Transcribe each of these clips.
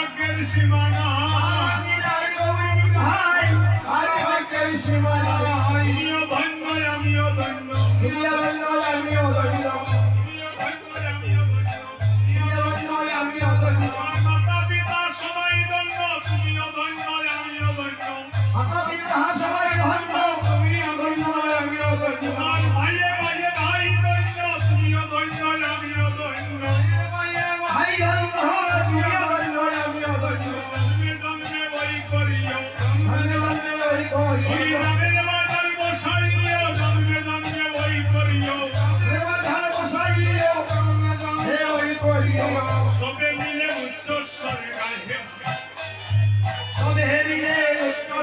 ভাগ্যের সীমানা। ভাই আজ ভাগ্যের সীমানা।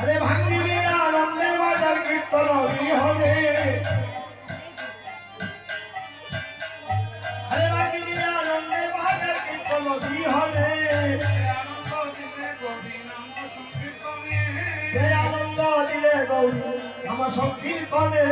আরে ভাঙ্গিবি আনন্দের বাজার কীর্তন। বউ আমার সব ঠিক করে